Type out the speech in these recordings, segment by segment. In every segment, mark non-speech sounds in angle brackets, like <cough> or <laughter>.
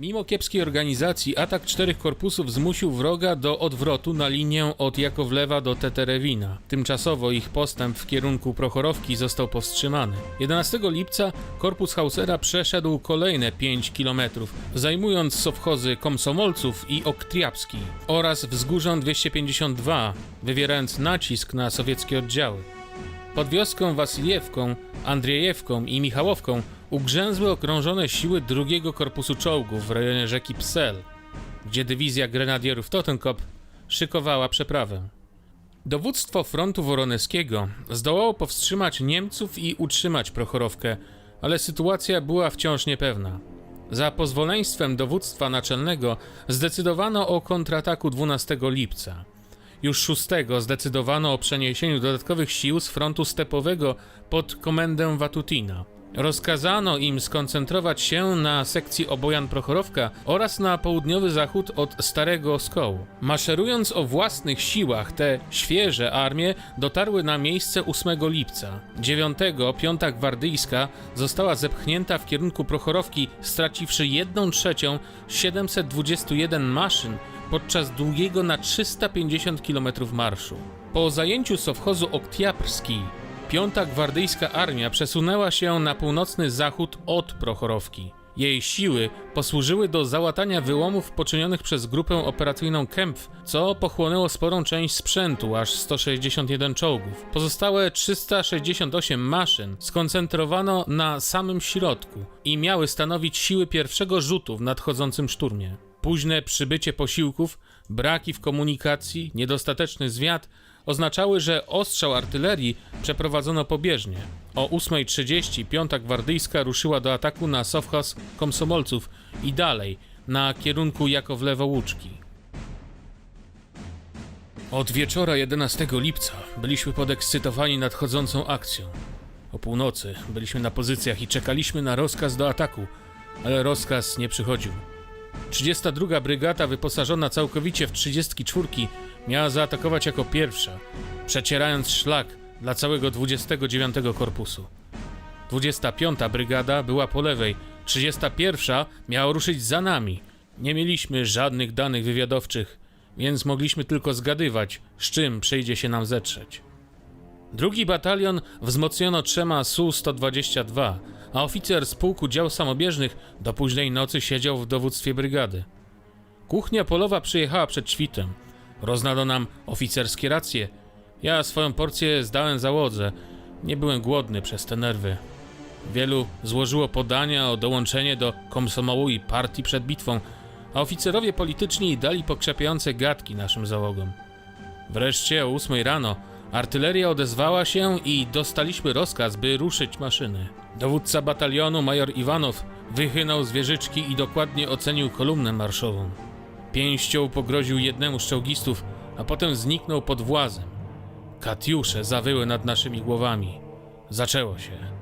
Mimo kiepskiej organizacji, atak czterech korpusów zmusił wroga do odwrotu na linię od Jakowlewa do Teterewina. Tymczasowo ich postęp w kierunku Prochorowki został powstrzymany. 11 lipca korpus Hausera przeszedł kolejne 5 kilometrów, zajmując sowchozy Komsomolców i Oktriapski oraz wzgórzą 252, wywierając nacisk na sowieckie oddziały. Pod wioską Wasiljewką, Andrzejewką i Michałowką ugrzęzły okrążone siły drugiego korpusu czołgów w rejonie rzeki Psel, gdzie dywizja grenadierów Totenkop szykowała przeprawę. Dowództwo frontu woroneskiego zdołało powstrzymać Niemców i utrzymać Prochorowkę, ale sytuacja była wciąż niepewna. Za pozwoleństwem dowództwa naczelnego zdecydowano o kontrataku 12 lipca. Już 6 zdecydowano o przeniesieniu dodatkowych sił z frontu stepowego pod komendę Watutina. Rozkazano im skoncentrować się na sekcji Obojan Prochorowka oraz na południowy zachód od Starego Skołu. Maszerując o własnych siłach, te świeże armie dotarły na miejsce 8 lipca. 9 Piąta Gwardyjska została zepchnięta w kierunku Prochorowki, straciwszy 1 trzecią z 721 maszyn podczas długiego na 350 km marszu. Po zajęciu sowchozu Oktiaprski, Piąta Gwardyjska Armia przesunęła się na północny zachód od Prochorowki. Jej siły posłużyły do załatania wyłomów poczynionych przez grupę operacyjną Kempf, co pochłonęło sporą część sprzętu, aż 161 czołgów. Pozostałe 368 maszyn skoncentrowano na samym środku i miały stanowić siły pierwszego rzutu w nadchodzącym szturmie. Późne przybycie posiłków, braki w komunikacji, niedostateczny zwiat oznaczały, że ostrzał artylerii przeprowadzono pobieżnie. O 8.30 Piąta Gwardyjska ruszyła do ataku na Sowchaz Komsomolców i dalej, na kierunku Jakowlewo-Łuczki. Od wieczora 11 lipca byliśmy podekscytowani nadchodzącą akcją. O północy byliśmy na pozycjach i czekaliśmy na rozkaz do ataku, ale rozkaz nie przychodził. 32 Brygada, wyposażona całkowicie w 34, miała zaatakować jako pierwsza, przecierając szlak dla całego 29 Korpusu. 25 Brygada była po lewej, 31 miała ruszyć za nami. Nie mieliśmy żadnych danych wywiadowczych, więc mogliśmy tylko zgadywać, z czym przyjdzie się nam zetrzeć. Drugi batalion wzmocniono trzema Su-122, a oficer z pułku dział samobieżnych do późnej nocy siedział w dowództwie brygady. Kuchnia polowa przyjechała przed świtem. Roznano nam oficerskie racje. Ja swoją porcję zdałem załodze. Nie byłem głodny przez te nerwy. Wielu złożyło podania o dołączenie do komsomołu i partii przed bitwą, a oficerowie polityczni dali pokrzepiające gadki naszym załogom. Wreszcie o 8 rano artyleria odezwała się i dostaliśmy rozkaz, by ruszyć maszyny. Dowódca batalionu, major Iwanow, wychynął z wieżyczki i dokładnie ocenił kolumnę marszową. Pięścią pogroził jednemu z czołgistów, a potem zniknął pod włazem. Katiusze zawyły nad naszymi głowami. Zaczęło się.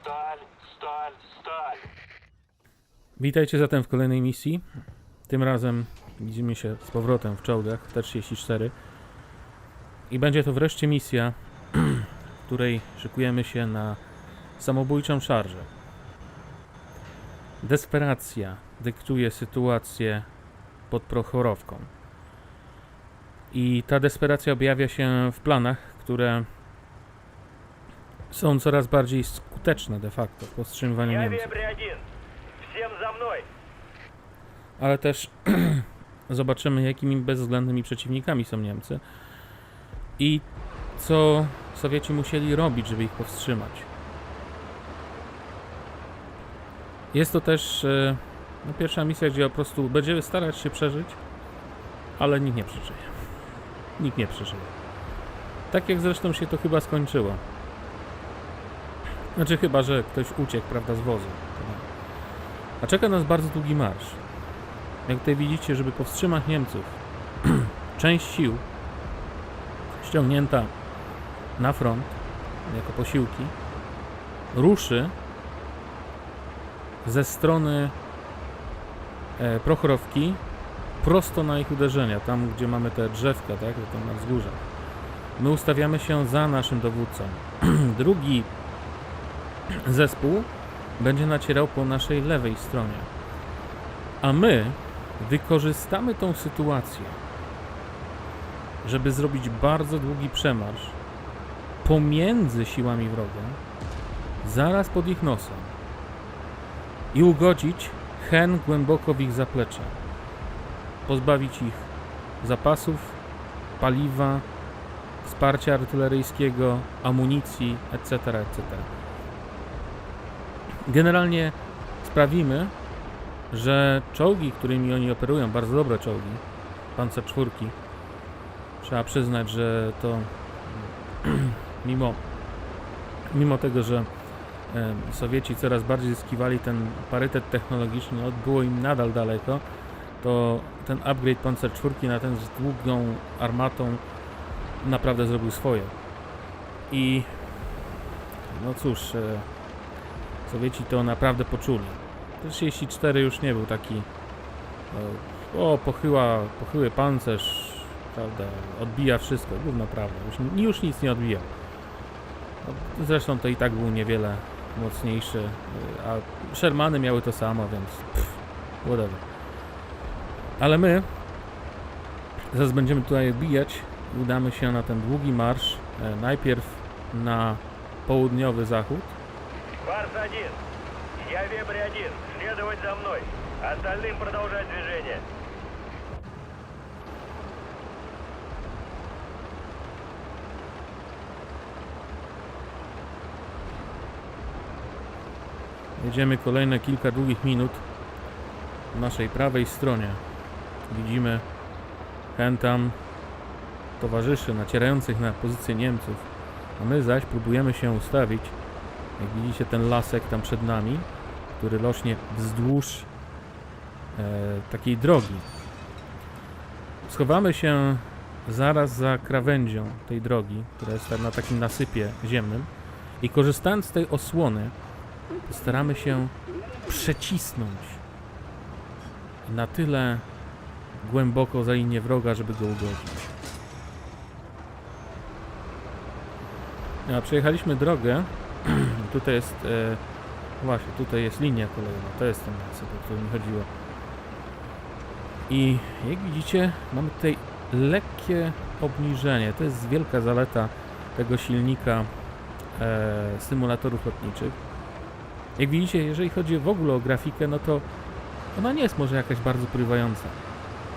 Stal, stal, stal. Witajcie zatem w kolejnej misji. Tym razem widzimy się z powrotem w czołgach T-34. I będzie to wreszcie misja, w <clears throat> której szykujemy się na samobójczą szarżę. Desperacja dyktuje sytuację pod Prochorowką. I ta desperacja objawia się w planach, które są coraz bardziej skuteczne de facto w powstrzymywaniu Niemców. Ale też <clears throat> zobaczymy, jakimi bezwzględnymi przeciwnikami są Niemcy i co Sowieci musieli robić, żeby ich powstrzymać. Jest to też e, no, pierwsza misja, gdzie po prostu będziemy starać się przeżyć, ale nikt nie przeżyje. Nikt nie przeżyje. Tak jak zresztą się to chyba skończyło. Znaczy chyba, że ktoś uciekł, prawda, z wozu. A czeka nas bardzo długi marsz. Jak tutaj widzicie, żeby powstrzymać Niemców, <clears throat> część sił ściągnięta na front jako posiłki ruszy ze strony e, Prochorowki prosto na ich uderzenia, tam gdzie mamy te drzewka, tak, tam na wzgórza. My ustawiamy się za naszym dowódcą. <clears throat> Drugi zespół będzie nacierał po naszej lewej stronie. A my wykorzystamy tą sytuację, żeby zrobić bardzo długi przemarsz pomiędzy siłami wroga, zaraz pod ich nosem i ugodzić hen głęboko w ich zaplecze. Pozbawić ich zapasów, paliwa, wsparcia artyleryjskiego, amunicji, etc., etc. Generalnie sprawimy, że czołgi, którymi oni operują, bardzo dobre czołgi, pancer czwórki, trzeba przyznać, że to <clears throat> mimo, mimo tego, że Sowieci coraz bardziej zyskiwali ten parytet technologiczny, no, było im nadal daleko, to ten upgrade Panzer czwórki na ten z długą armatą naprawdę zrobił swoje. I no cóż, e, Sowieci to naprawdę poczuli. Te 34 już nie był taki e, o, pochyła, pochyły pancerz, prawda, odbija wszystko, gówno prawda, już, już nic nie odbija. No, Zresztą to i tak był niewiele mocniejszy, a Shermany miały to samo, więc pff, whatever. Ale my zaraz będziemy tutaj bijać i udamy się na ten długi marsz, e, najpierw na południowy zachód, Барс один. Я Вебрь один. Следовать за мной. Остальным продолжать движение. Jedziemy kolejne kilka długich minut po naszej prawej stronie. Widzimy chętam towarzyszy nacierających na pozycję Niemców, a my zaś próbujemy się ustawić. jak widzicie ten lasek tam przed nami, który rośnie wzdłuż e, takiej drogi. Schowamy się zaraz za krawędzią tej drogi, która jest tam na takim nasypie ziemnym i korzystając z tej osłony staramy się przecisnąć na tyle głęboko za linię wroga, żeby go ugodzić. A przejechaliśmy drogę. Tutaj jest. E, właśnie, tutaj jest linia kolejna. To jest ten nasyp, o który mi chodziło. I jak widzicie, mamy tutaj lekkie obniżenie. To jest wielka zaleta tego silnika e, symulatorów lotniczych. Jak widzicie, jeżeli chodzi w ogóle o grafikę, no to ona nie jest może jakaś bardzo porywająca.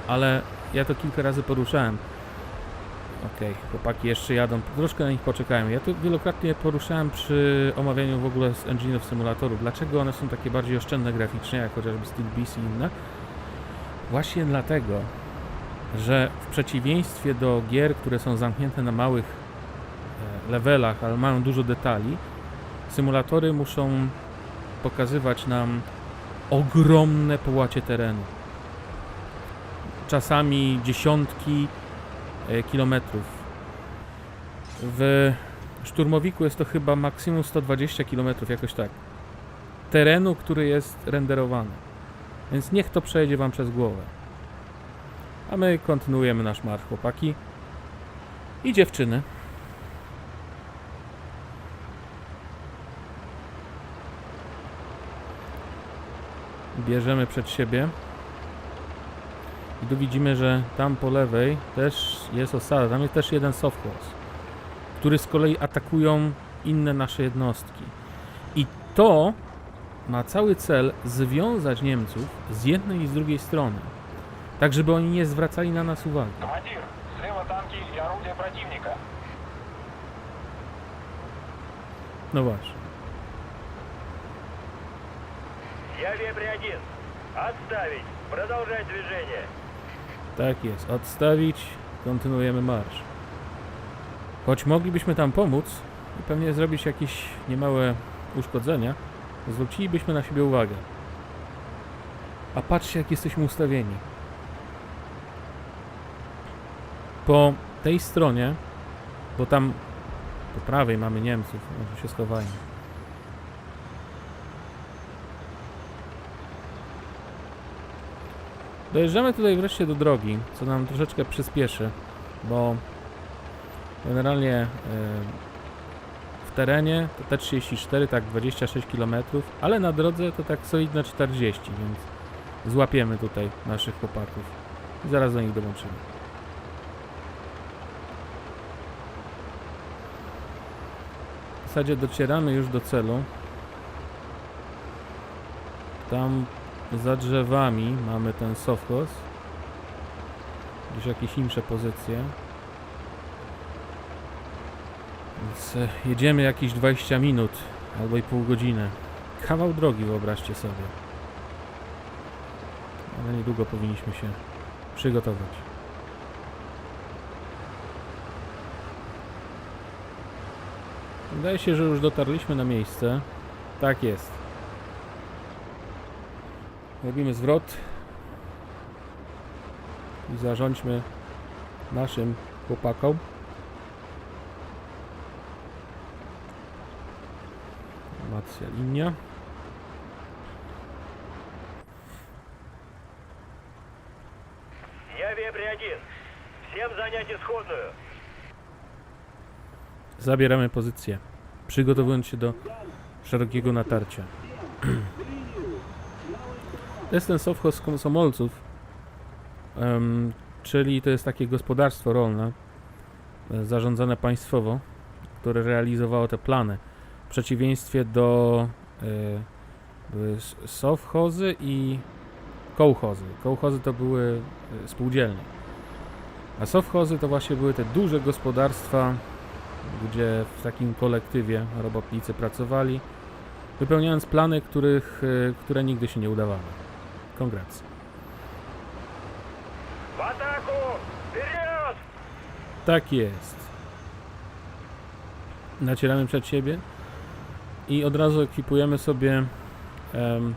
Ale ja to kilka razy poruszałem. Okej, chłopaki jeszcze jadą. Troszkę na nich poczekajmy. Ja to wielokrotnie poruszałem przy omawianiu w ogóle z engine'ów symulatorów. Dlaczego one są takie bardziej oszczędne graficznie, jak chociażby Steel Beast i inne? Właśnie dlatego, że w przeciwieństwie do gier, które są zamknięte na małych e, levelach, ale mają dużo detali, symulatory muszą pokazywać nam ogromne połacie terenu. Czasami dziesiątki e, kilometrów. W szturmowiku jest to chyba maksimum 120 kilometrów, jakoś tak. Terenu, który jest renderowany. Więc niech to przejdzie Wam przez głowę. A my kontynuujemy nasz marsz, chłopaki. I dziewczyny. bierzemy przed siebie. I tu widzimy, że tam po lewej też jest osada, tam jest też jeden software, który z kolei atakują inne nasze jednostki. I to ma cały cel związać Niemców z jednej i z drugiej strony. Tak, żeby oni nie zwracali na nas uwagi. Командир, слева танки и орудия противника. No właśnie. Я вепрь-1. Отставить. Продолжать движение. Tak jest. Odstawić. Kontynuujemy marsz. Choć moglibyśmy tam pomóc i pewnie zrobić jakieś niemałe uszkodzenia, zwrócilibyśmy na siebie uwagę. A patrzcie, jak jesteśmy ustawieni. Po tej stronie, bo tam po prawej mamy Niemców, może się schowają. Dojeżdżamy tutaj wreszcie do drogi, co nam troszeczkę przyspieszy, bo generalnie e, w terenie to T34 tak 26 km, ale na drodze to tak solidne 40, więc złapiemy tutaj naszych chłopaków i zaraz do nich dołączymy. W zasadzie docieramy już do celu. Tam za drzewami mamy ten sowchóz. Gdzieś jakieś insze pozycje. Więc e, jedziemy jakieś 20 minut albo i pół godziny. Kawał drogi wyobraźcie sobie. Ale niedługo powinniśmy się przygotować. Wydaje się, że już dotarliśmy na miejsce. Tak jest. Robimy zwrot i zarządźmy naszym chłopakom. Formacja linia. Я вепрь-1. Всем занять исходную. Zabieramy pozycję, przygotowując się do szerokiego natarcia. Jest ten sowchóz komsomolców, em, czyli to jest takie gospodarstwo rolne e, zarządzane państwowo, które realizowało te plany. W przeciwieństwie do e, były s- sowchozy i kołchozy. Kołchozy to były e, spółdzielnie. A sowchozy to właśnie były te duże gospodarstwa, gdzie w takim kolektywie robotnicy pracowali, wypełniając plany, których, e, które nigdy się nie udawały. Kongrats. В атаку! Вперед! Tak jest. Nacieramy przed siebie i od razu ekwipujemy sobie. em,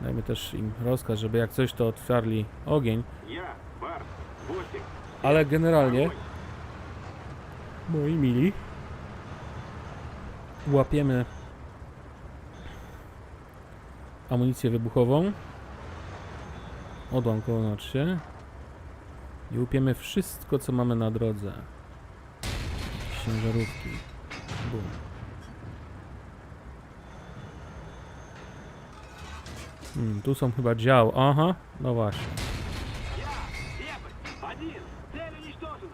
dajmy też im rozkaz, żeby jak coś to otwarli ogień. Я, Барт, Бостик. Ale generalnie, moi mili, łapiemy amunicję wybuchową, odłamkową znaczy się, i łupiemy wszystko, co mamy na drodze. Jakieś Ciężarówki. Bum. Hmm, tu są chyba dział. Aha, no właśnie. Один. Цель уничтожена.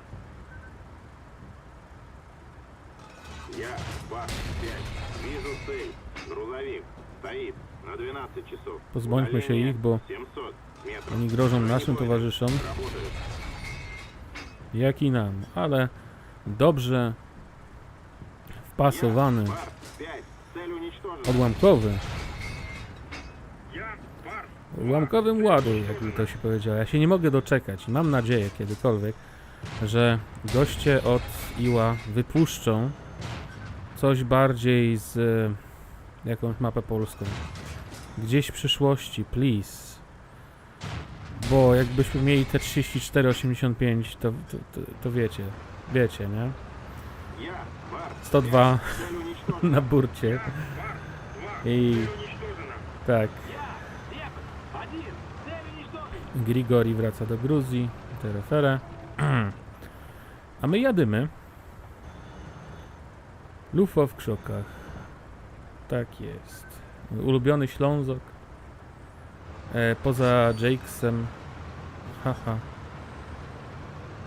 Я, Барт, 5. Вижу цель. Грузовик. Стоит. Pozbądźmy się ich, bo oni grożą naszym towarzyszom. Jak i nam, ale dobrze wpasowany odłamkowy. Odłamkowym ładu, jakby to się powiedziało. Ja się nie mogę doczekać. Mam nadzieję kiedykolwiek, że goście od Iła wypuszczą coś bardziej z e, jakąś mapę polską. Gdzieś w przyszłości, please. Bo jakbyśmy mieli te 34,85, to, to, to, to wiecie, wiecie, nie? 102 <laughs> na burcie. I... Tak. Grigori wraca do Gruzji. Terefere. <clears throat> A my jadymy. Lufa w krzokach. Tak jest. Ulubiony Ślązok. E, poza Jakesem. Haha.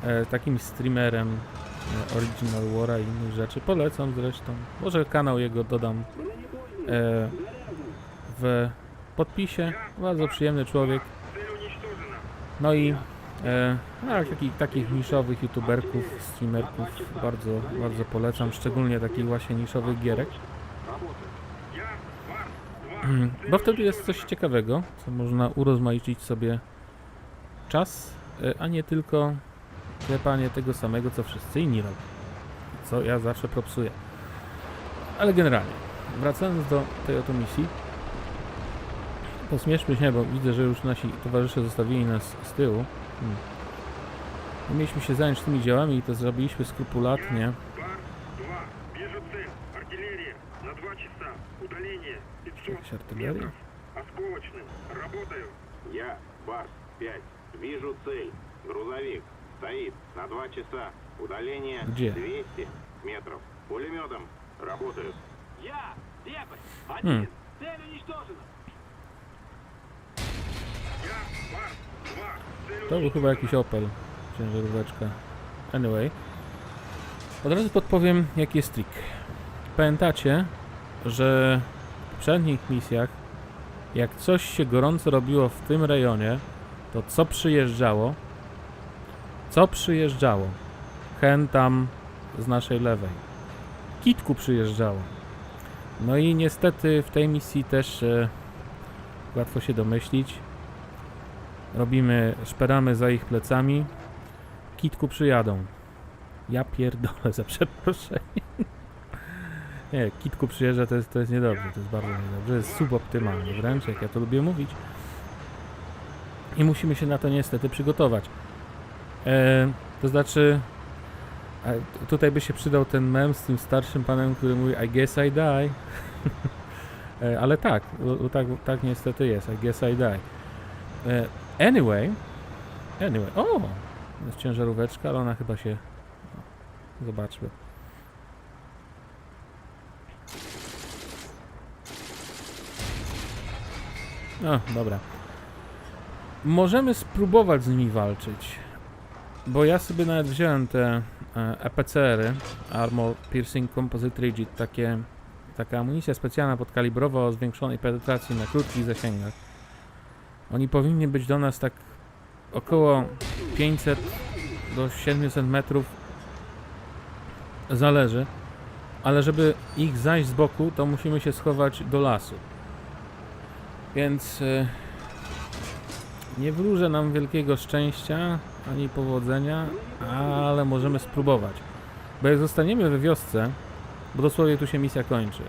E, takim streamerem e, Original War'a i innych rzeczy. Polecam zresztą. Może kanał jego dodam e, w podpisie. Bardzo przyjemny człowiek. No i e, no, taki, takich niszowych youtuberków, streamerków bardzo, bardzo polecam, szczególnie takich właśnie niszowych gierek. Bo wtedy jest coś ciekawego, co można urozmaicić sobie czas, e, a nie tylko klepanie tego samego, co wszyscy inni robią. Co ja zawsze propsuję. Ale generalnie, wracając do tej oto misji, pośmieszmy się, bo widzę, że już nasi towarzysze zostawili nas z tyłu. Hmm. My Mieliśmy się zająć tymi działami i to zrobiliśmy skrupulatnie. 500 Jakaś artyleria? Осколочным. Работаю. Я, Барс, 5. Вижу цель. Грузовик. Стоит на два часа. Удаление Где? 200 метров. Пулеметом. Работаю. Я! Крепость! Хм. Один! Цель уничтожена! Я, Барс-2. Цель To był chyba jakiś Opel, ciężaróweczka. Anyway. Od razu podpowiem, jaki jest trik. Pamiętacie, że w poprzednich misjach, jak coś się gorąco robiło w tym rejonie, to co przyjeżdżało? Co przyjeżdżało? Hen tam z naszej lewej. Kitku przyjeżdżało. No i niestety w tej misji też e, łatwo się domyślić. Robimy, szperamy za ich plecami. Kitku przyjadą. Ja pierdolę za przeproszenie. Nie, kitku przyjeżdża to jest, to jest niedobrze, to jest bardzo niedobrze, to jest suboptymalnie wręcz, jak ja to lubię mówić. I musimy się na to niestety przygotować. E, to znaczy, tutaj by się przydał ten mem z tym starszym panem, który mówi I guess I die. <laughs> e, ale tak, tak, tak niestety jest, I guess I die. E, Anyway, anyway, o, jest ciężaróweczka, ale ona chyba się, zobaczmy. O, dobra. Możemy spróbować z nimi walczyć, bo ja sobie nawet wziąłem te e, EPCR-y, Armor Piercing Composite Rigid, takie, taka amunicja specjalna podkalibrowa o zwiększonej penetracji na krótkich zasięgach. Oni powinni być do nas tak około 500 do 700 metrów. Zależy. Ale żeby ich zajść z boku, to musimy się schować do lasu. Więc y, nie wróżę nam wielkiego szczęścia ani powodzenia, ale możemy spróbować. Bo jak zostaniemy we wiosce, bo dosłownie tu się misja kończy.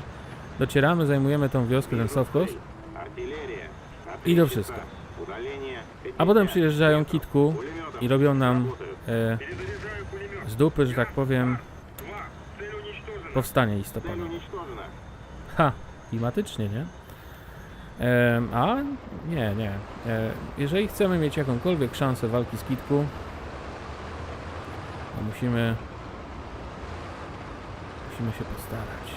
Docieramy, zajmujemy tą wioskę, ten soft i do wszystko. A potem przyjeżdżają kitku i robią nam e, z dupy, że tak powiem, powstanie listopadowe. Ha, klimatycznie, nie? A nie, nie. Jeżeli chcemy mieć jakąkolwiek szansę walki z kitku, to musimy musimy się postarać.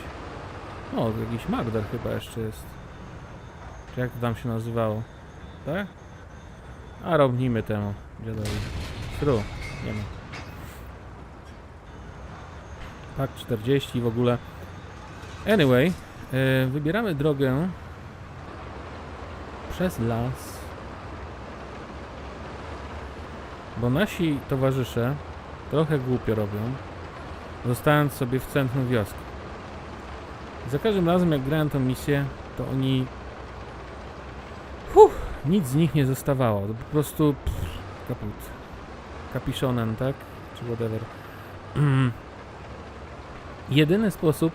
O, jakiś Magdar chyba jeszcze jest. Czy jak to tam się nazywało? Tak? A robnimy temu dziadowi. Stru, nie ma. Tak, 40 w ogóle. Anyway, e, wybieramy drogę przez las. Bo nasi towarzysze trochę głupio robią, zostając sobie w centrum wioski. Za każdym razem jak grałem tą misję, to oni... Huh, nic z nich nie zostawało. To po prostu pff, kaput. Kapiszonen, tak? Czy whatever. <clears throat> Jedyny sposób,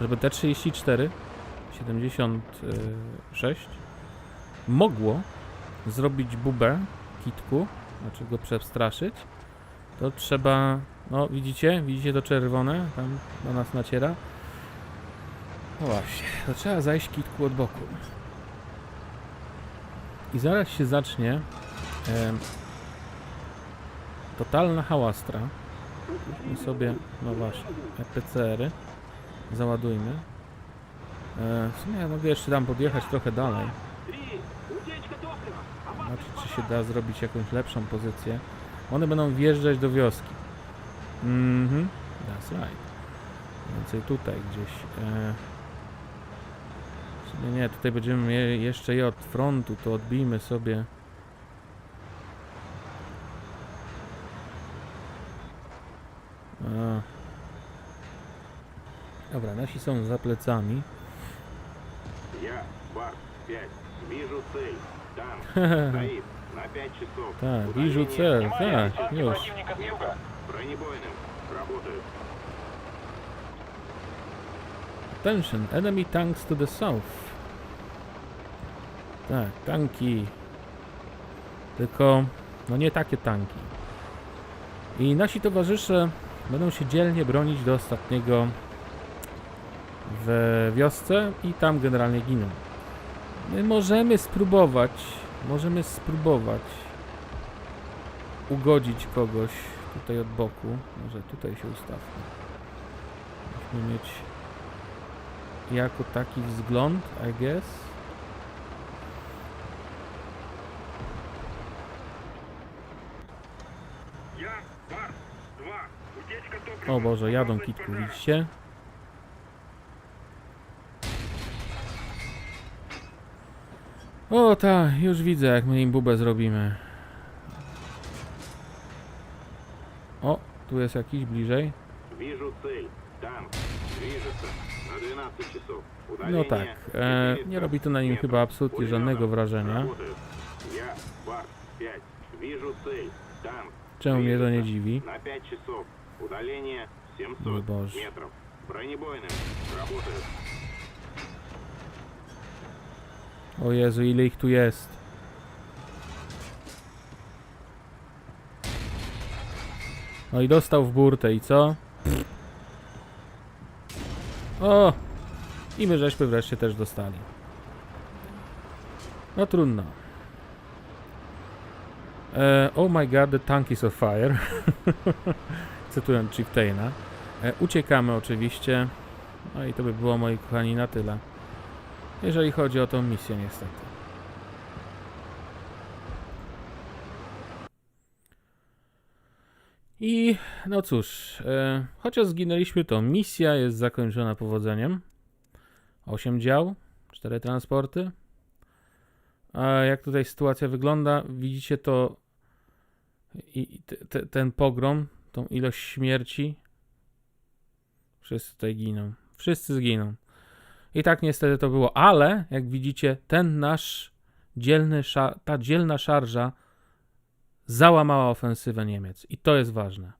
żeby T-34 76 mogło zrobić bubę kitku, znaczy go przestraszyć, to trzeba, no widzicie, widzicie to czerwone, tam do nas naciera. No właśnie, to trzeba zajść kitku od boku. I zaraz się zacznie em, totalna hałastra. I sobie, no właśnie, EPCR-y załadujmy. E, w sumie ja mogę jeszcze tam podjechać trochę dalej. Znaczy, czy się da zrobić jakąś lepszą pozycję. One będą wjeżdżać do wioski. Mhm, mm that's right. Więcej tutaj gdzieś. Eee. nie, tutaj będziemy mieli jeszcze je od frontu, to odbijmy sobie. A. Dobra, nasi są za plecami. Ja, Bart, 5, widzę cel. Танк. Стоит. На 5 часов. Tak, Удаление widzę cel, Внимание, tak, танки już. противника с юга. Бронебойным. Работают. Attention, enemy tanks to the south. Tak, tanki. Tylko, no nie takie tanki. I nasi towarzysze będą się dzielnie bronić do ostatniego w wiosce i tam generalnie giną. My możemy spróbować, możemy spróbować ugodzić kogoś tutaj od boku. Może tutaj się ustawmy. Musimy mieć jako taki wzgląd, I guess. O Boże, jadą kitku, widzicie? O ta, już widzę jak my im bubę zrobimy. O, tu jest jakiś bliżej. No tak, e, nie robi to na nim chyba absolutnie żadnego wrażenia. Czemu mnie to nie dziwi? Udalenie 700 Boże. O Jezu, ile ich tu jest. No i dostał w burtę i co? O! I my żeśmy wreszcie też dostali. No trudno. E, oh my god, the tank is on fire. <laughs> Cytując Chieftaina. E, uciekamy oczywiście. No i to by było, moi kochani, na tyle. Jeżeli chodzi o tą misję, niestety. I no cóż, e, chociaż zginęliśmy, to misja jest zakończona powodzeniem. 8 dział, 4 transporty. A jak tutaj sytuacja wygląda, widzicie to i te, ten pogrom, tą ilość śmierci. Wszyscy tutaj giną. Wszyscy zginą. I tak niestety to było, ale jak widzicie, ten nasz dzielny, ta dzielna szarża załamała ofensywę Niemiec. I to jest ważne.